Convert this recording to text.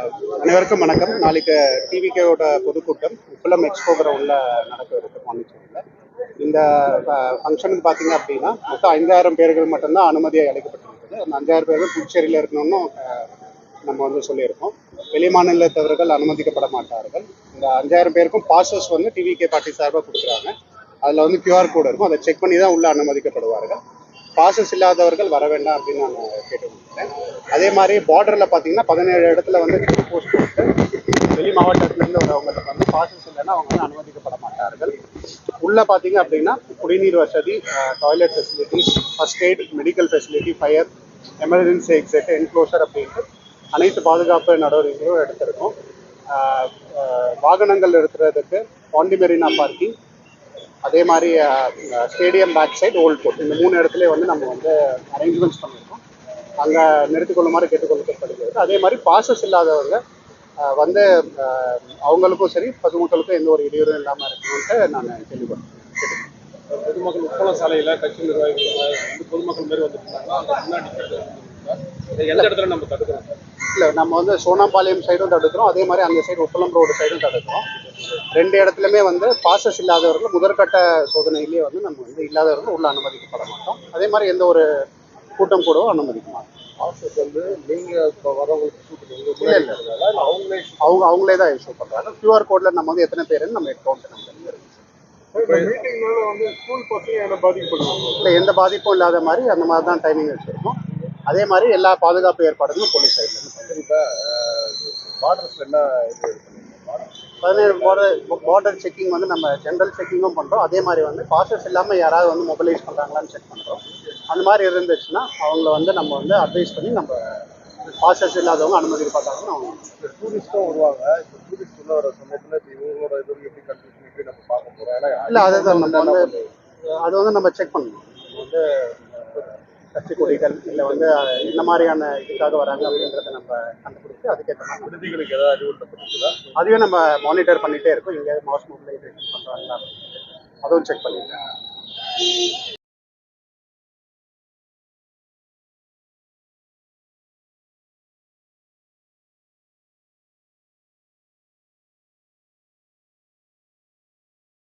அனைவருக்கும் வணக்கம். நாளைக்கு டிவிகேவோட பொதுக்கூட்டம் உப்பளம் எக்ஸ்போ கிரவுண்டில் நடக்க இருக்கு பாண்டிச்சேரியில். இந்த ஃபங்க்ஷனுக்கு பார்த்தீங்க அப்படின்னா மொத்தம் ஐந்தாயிரம் பேர்கள் மட்டும்தான் அனுமதியை அளிக்கப்பட்டிருக்குது. அந்த அஞ்சாயிரம் பேர்கள் புதுச்சேரியில் இருக்கணும்னு நம்ம வந்து சொல்லியிருக்கோம். வெளி மாநிலத்தவர்கள் அனுமதிக்கப்பட மாட்டார்கள். இந்த அஞ்சாயிரம் பேருக்கும் பாசஸ் வந்து டிவிகே பார்ட்டி சார்பாக கொடுக்குறாங்க. அதில் வந்து கியூஆர் கோடு இருக்கும். அதை செக் பண்ணி தான் உள்ள அனுமதிக்கப்படுவார்கள். பாசஸ் இல்லாதவர்கள் வர வேண்டாம் அப்படின்னு நான் கேட்டுக்கொள்கிறேன். அதே மாதிரி பார்டரில் பார்த்தீங்கன்னா பதினேழு இடத்துல வந்து செக் போஸ்ட் போட்டு வெளி மாவட்டத்திலேருந்து வரவங்களுக்கு வந்து பாசஸ் இல்லைன்னா அவங்க வந்து அனுமதிக்கப்பட மாட்டார்கள். உள்ளே பார்த்தீங்க அப்படின்னா குடிநீர் வசதி toilet facility first aid medical facility fire emergency exit enclosure அப்படின்ட்டு அனைத்து பாதுகாப்பு நடவடிக்கைகளும் எடுத்திருக்கோம். வாகனங்கள் நிறுத்துறதுக்கு பாண்டி மெரினா பார்க்கிங் அதே மாதிரி stadium back side old port இந்த மூணு இடத்துல வந்து நம்ம வந்து அரேஞ்ச்மெண்ட்ஸ் பண்ணியிருக்கோம் அங்கே நிறுத்திக் கொள்ளுமாறு கேட்டுக்கொள்ளப்படுகிறது. அதே மாதிரி பாசஸ் இல்லாதவங்க வந்து அவங்களுக்கும் சரி பொதுமக்களுக்கும் எந்த ஒரு இடையூறும் இல்லாமல் இருக்கணும்ட்டு நான் கேள்விப்பட்டேன் பொதுமக்கள் உப்பளம் சாலையில கட்சி நிர்வாகிகள் பொதுமக்கள் மாரி வந்துட்டு இருந்தாங்க அங்க முன்னாடி எந்த இடத்துல நம்ம தடுக்கிறோம்? இல்லை நம்ம வந்து சோனாம்பாளையம் சைடும் தடுக்கிறோம். அதே மாதிரி அந்த சைடு உப்பளம் ரோடு சைடும் தடுக்கிறோம். ரெண்டு இடத்துலையுமே வந்து பாசஸ் இல்லாதவர்கள் முதற்கட்ட சோதனையிலேயே வந்து நம்ம வந்து இல்லாதவர்கள் உள்ள அனுமதிக்கப்பட மாட்டோம். அதே மாதிரி எந்த ஒரு கூட்டம் கூடவும் அனுமதிக்க மாட்டோம் ஆஃபீஸ் வந்து இப்போ வரவங்களுக்கு ஷூட் இல்ல, இல்ல. இல்லை அவங்களே அவங்க அவங்களே தான் இஷ்யூ பண்ணுறாங்க கியூஆர் கோடில் நம்ம வந்து எத்தனை பேருன்னு நம்ம கவுண்ட் நம்ம இல்லை எந்த பாதிப்பும் இல்லாத மாதிரி அந்த மாதிரி தான் டைமிங் வச்சுருக்கோம். அதே மாதிரி எல்லா பாதுகாப்பு ஏற்பாடுகளும் போலீஸ் சைட்லேருந்து இப்போ பார்டர்ஸ்ல என்ன இது பதினேழு பார்டர் பார்டர் செக்கிங் வந்து நம்ம ஜென்ரல் செக்கிங்கும் பண்ணுறோம் அதே மாதிரி வந்து பாசஸ் இல்லாமல் யாராவது வந்து மொபைலைஸ் பண்ணுறாங்களான்னு செக் பண்ணுறோம் அந்த மாதிரி இருந்துச்சுன்னா அவங்கள வந்து நம்ம வந்து அட்வைஸ் பண்ணி நம்ம பாசஸ் இல்லாதவங்க அனுமதிக்கப்பட்டாங்கன்னு அவங்க இந்த டூரிஸ்ட்டும் வருவாங்க. இப்போ டூரிஸ்ட் உள்ள வர சமயத்தில் இப்போ இவங்களோட இது எப்படி கண்டிஷன் எப்படி நம்ம பார்க்க போகிறோம் ஏன்னா இல்லை அதுதான் நம்ம வந்து அது வந்து நம்ம செக் பண்ணணும். வந்து கட்சி கொடிகள் இல்லை வந்து இந்த மாதிரியான இதுக்காக வராங்க அப்படின்றத நம்ம கண்டுபிடிச்சு அதுக்கேற்ற மாதிரி விடுதிகளுக்கு ஏதாவது அறிவுறுத்தப்பட்டிருக்குதா? அதையும் நம்ம மானிட்டர் பண்ணிகிட்டே இருக்கோம். எங்கேயாவது மாஸ் மொபிலைசேஷன் பண்ணுறாங்களா அதுவும் செக் பண்ணிடுறேன்